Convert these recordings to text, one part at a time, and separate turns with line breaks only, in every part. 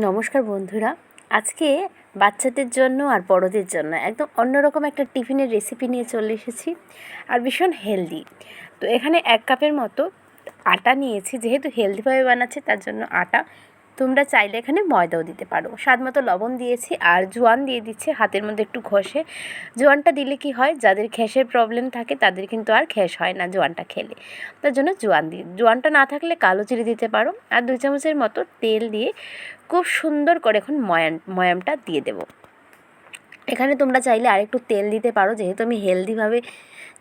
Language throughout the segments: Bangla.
নমস্কার বন্ধুরা। আজকে বাচ্চাদের জন্য আর বড়দের জন্য একদম অন্যরকম একটা টিফিনের রেসিপি নিয়ে চলে এসেছি আর ভীষণ হেলদি তো এখানে এক কাপের মতো আটা নিয়েছি, যেহেতু হেলদিভাবে বানাচ্ছি, তার জন্য আটা তোমরা চাইলে এখানে ময়দাও দিতে পারো। স্বাদ মতো লবণ দিয়েছি আর জোয়ান দিয়ে দিচ্ছে, হাতের মধ্যে একটু ঘষে। জোয়ানটা দিলে কি হয়, যাদের গ্যাসের প্রবলেম থাকে তাদের কিন্তু আর গ্যাস হয় না জোয়ানটা খেলে। তার জন্য জোয়ান দিই জোয়ানটা না থাকলে কালো চিড়ে দিতে পারো। আর দুই চামচের মতো তেল দিয়ে খুব সুন্দর করে এখন ময়াম ময়ামটা দিয়ে দেবো। এখানে তোমরা চাইলে আরেকটু তেল দিতে পারো, যেহেতু আমি হেলদিভাবে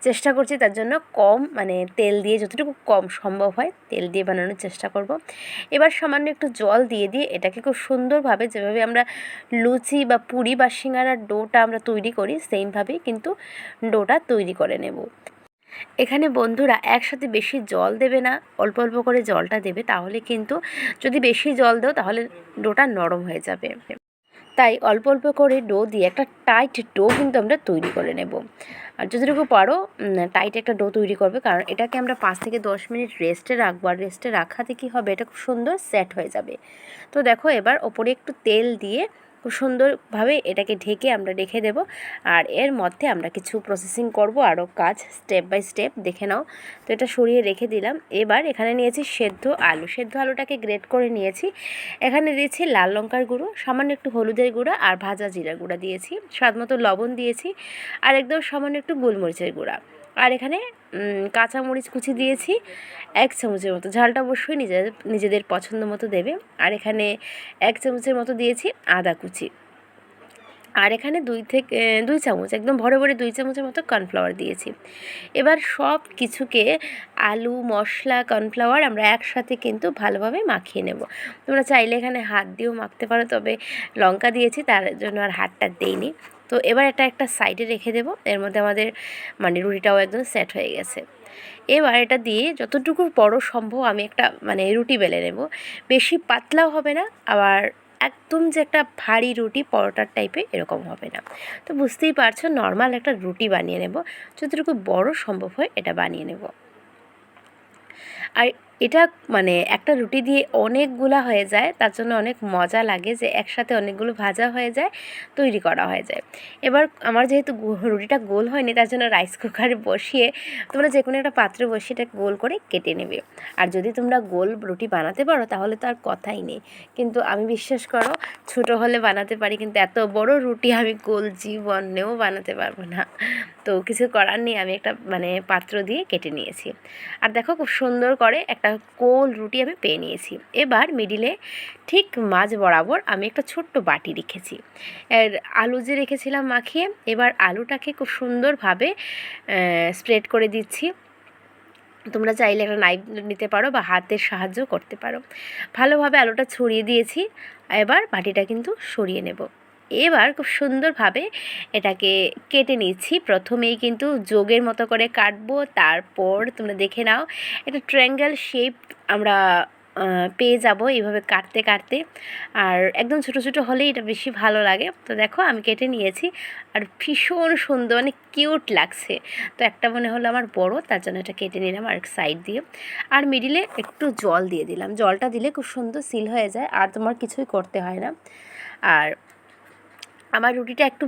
চেষ্টা করছি তার জন্য কম মানে তেল দিয়ে যতটুকু কম সম্ভব হয় তেল দিয়ে বানানোর চেষ্টা করব। এবার সামান্য একটু জল দিয়ে দিয়ে এটাকে খুব সুন্দরভাবে যেভাবে আমরা লুচি বা পুরি বা সিঙ্গারার ডোটা আমরা তৈরি করি, সেইমভাবেই কিন্তু ডোটা তৈরি করে নেব। এখানে বন্ধুরা একসাথে বেশি জল দেবে না, অল্প অল্প করে জলটা দেবে, তাহলে কিন্তু যদি বেশি জল দাও তাহলে ডোটা নরম হয়ে যাবে। তাই অল্প অল্প করে ডো দিয়ে একটা টাইট ডো কিন্তু আমরা তৈরি করে নেব। আর যতটুকু পারো টাইট একটা ডো তৈরি করবে, কারণ এটাকে আমরা পাঁচ থেকে দশ মিনিট রেস্টে রাখব। আর রেস্টে রাখাতে কী হবে? এটা খুব সুন্দর সেট হয়ে যাবে। তো দেখো এবার ওপরে একটু তেল দিয়ে সুন্দরভাবে এটাকে ঢেকে আমরা রেখে দেব। আর এর মধ্যে আমরা কিছু প্রসেসিং করব। আরও কাজ স্টেপ বাই স্টেপ দেখে নাও। তো এটা সরিয়ে রেখে দিলাম। এবার এখানে নিয়েছি সেদ্ধ আলু। সেদ্ধ আলুটাকে গ্রেট করে নিয়েছি। এখানে দিয়েছি লাল লঙ্কার গুঁড়ো, সামান্য একটু হলুদের গুঁড়া আর ভাজা জিরা গুঁড়া দিয়েছি। স্বাদ মতো লবণ দিয়েছি। আর একদম সামান্য একটু গোলমরিচের গুঁড়া। আর এখানে কাঁচামরিচ কুচি দিয়েছি, এক চামচের মতো। ঝালটা অবশ্যই নিজেদের নিজেদের পছন্দ মতো দেবে। আর এখানে এক চামচের মতো দিয়েছি আদা কুচি। আর এখানে দুই থেকে, দুই চামচ, একদম ভরে ভরে দুই চামচের মতো কর্নফ্লাওয়ার দিয়েছি। এবার সব কিছুকে আলু, মশলা, কর্নফ্লাওয়ার আমরা একসাথে কিন্তু ভালোভাবে মাখিয়ে নেব। তোমরা চাইলে এখানে হাত দিয়েও মাখতে পারো, তবে লঙ্কা দিয়েছি, তার জন্য আর হাতটা দেইনি। তো এবার এটা একটা সাইডে রেখে দেবো। এর মধ্যে আমাদের মানে রুটিটাও একদম সেট হয়ে গেছে। এবার এটা দিয়ে যতটুকু বড় সম্ভব আমি একটা মানে রুটি বেলে নেব। বেশি পাতলাও হবে না, আবার একদম যে একটা ভারী রুটি পরোটার টাইপে এরকম হবে না। তো বুঝতেই পারছ নর্মাল একটা রুটি বানিয়ে নেব। যতটুকু বড় সম্ভব হয় এটা বানিয়ে নেব। আর এটা মানে একটা রুটি দিয়ে অনেকগুলা হয়ে যায়, তার জন্য অনেক মজা লাগে যে একসাথে অনেকগুলো ভাজা হয়ে যায়, তৈরি করা হয়ে যায়। এবার আমার যেহেতু রুটিটা গোল হয়নি, তার জন্য রাইস কুকারে বসিয়ে তোমরা যে কোনো একটা পাত্রে বসিয়ে এটা গোল করে কেটে নেবে। আর যদি তোমরা গোল রুটি বানাতে পারো, তাহলে তো আর কথাই নেই। কিন্তু আমি বিশ্বাস করো, ছোট হলে বানাতে পারি, কিন্তু এত বড় রুটি আমি গোল জীবনেও বানাতে পারব না। তো কিছু করার নেই, আমি একটা মানে পাত্র দিয়ে কেটে নিয়েছি। আর দেখো খুব সুন্দর করে একটা গোল রুটি আমি পেয়ে নিয়েছি। এবার মিডিলে ঠিক মাঝ বরাবর আমি একটা ছোট্ট বাটি রেখেছি। এর আলু যে রেখেছিলাম মাখিয়ে, এবার আলুটাকে খুব সুন্দরভাবে স্প্রেড করে দিচ্ছি। তোমরা চাইলে একটা নাইফ নিতে পারো বা হাতের সাহায্য করতে পারো। ভালোভাবে আলুটা ছড়িয়ে দিয়েছি। এবার বাটিটা কিন্তু সরিয়ে নেব। এবার খুব সুন্দরভাবে এটাকে কেটে নিচ্ছি। প্রথমেই কিন্তু যোগের মতো করে কাটবো, তারপর তোমরা দেখে নাও, এটা ট্রায়াঙ্গেল শেপ আমরা পেয়ে যাব এইভাবে কাটতে কাটতে। আর একদম ছোটো ছোটো হলেই এটা বেশি ভালো লাগে। তো দেখো, আমি কেটে নিয়েছি। আর ভীষণ সুন্দর মানে কিউট লাগছে। তো একটা মনে হলো আমার বড়, তার জন্য এটা কেটে নিলাম আর সাইড দিয়ে। আর মিডিলে একটু জল দিয়ে দিলাম। জলটা দিলে খুব সুন্দর সিল হয়ে যায়, আর তোমার কিছুই করতে হয় না। আর আমার রুটিটা একটু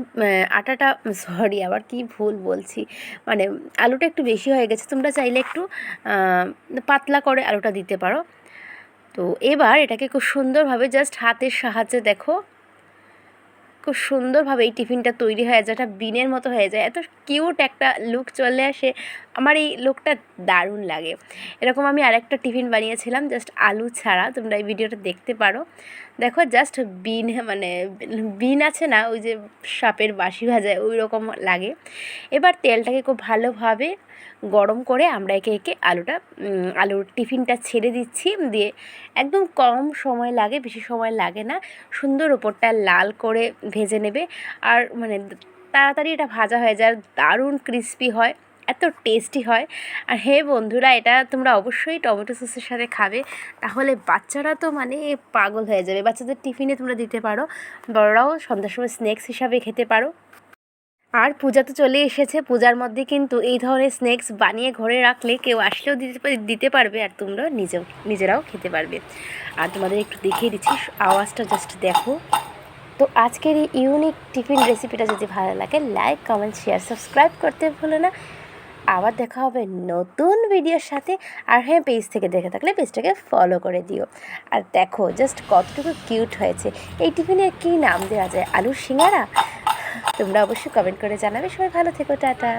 আটাটা সরি আবার কি ভুল বলছি। মানে আলুটা একটু বেশি হয়ে গেছে, তোমরা চাইলে একটু পাতলা করে আলুটা দিতে পারো। তো এবার এটাকে খুব সুন্দরভাবে জাস্ট হাতের সাহায্যে দেখো, খুব সুন্দরভাবে এই টিফিনটা তৈরি হয়ে যায় একটা বিনের মতো হয়ে যায়। এত কিউট একটা লুক চলে আসে। আমার এই লোকটা দারুণ লাগে। এরকম আমি আরেকটা টিফিন বানিয়েছিলাম জাস্ট আলু ছাড়া। তোমরা এই ভিডিওটা দেখতে পারো। দেখো জাস্ট বিন মানে বিন আছে না, ওই যে সাপের বাসি ভাজায় ওই রকম লাগে। এবার তেলটাকে খুব ভালোভাবে গরম করে আমরা একে একে আলুটা আলুর টিফিনটা ছেড়ে দিচ্ছি। দিয়ে একদম কম সময় লাগে, বেশি সময় লাগে না। সুন্দর ওপরটা লাল করে ভেজে নেবে। আর মানে তাড়াতাড়ি এটা ভাজা হয়ে যায় দারুণ ক্রিস্পি হয়। এত টেস্টি হয়। আর হে বন্ধুরা, এটা তোমরা অবশ্যই টমেটো সসের সাথে খাবে। তাহলে বাচ্চারা তো মানে পাগল হয়ে যাবে। বাচ্চাদের টিফিনে তোমরা দিতে পারো। বড়রাও সন্ধ্যার সময় স্ন্যাক্স হিসাবে খেতে পারো। আর পূজা তো চলে এসেছে। পূজার মধ্যে কিন্তু এই ধরনের স্ন্যাক্স বানিয়ে ঘরে রাখলে কেউ আসলেও দিতে দিতে পারবে আর তোমরা নিজেও, নিজেরাও খেতে পারবে। আর তোমাদের একটু দেখিয়ে দিচ্ছি, আওয়াজটা জাস্ট দেখো। তো আজকের এই ইউনিক টিফিন রেসিপিটা যদি ভালো লাগে লাইক কমেন্ট শেয়ার সাবস্ক্রাইব করতে ভুলো না। আবার দেখা হবে নতুন ভিডিওর সাথে। আর হ্যাঁ পেজ থেকে দেখে থাকলে পেজটাকে ফলো করে দিও। আর দেখো জাস্ট কতটুকু কিউট হয়েছে। এই টিফিনের কী নাম দেওয়া যায়? আলু সিঙ্গারা? তোমরা অবশ্যই কমেন্ট করে জানাবে। সবাই ভালো থেকো, টাটা।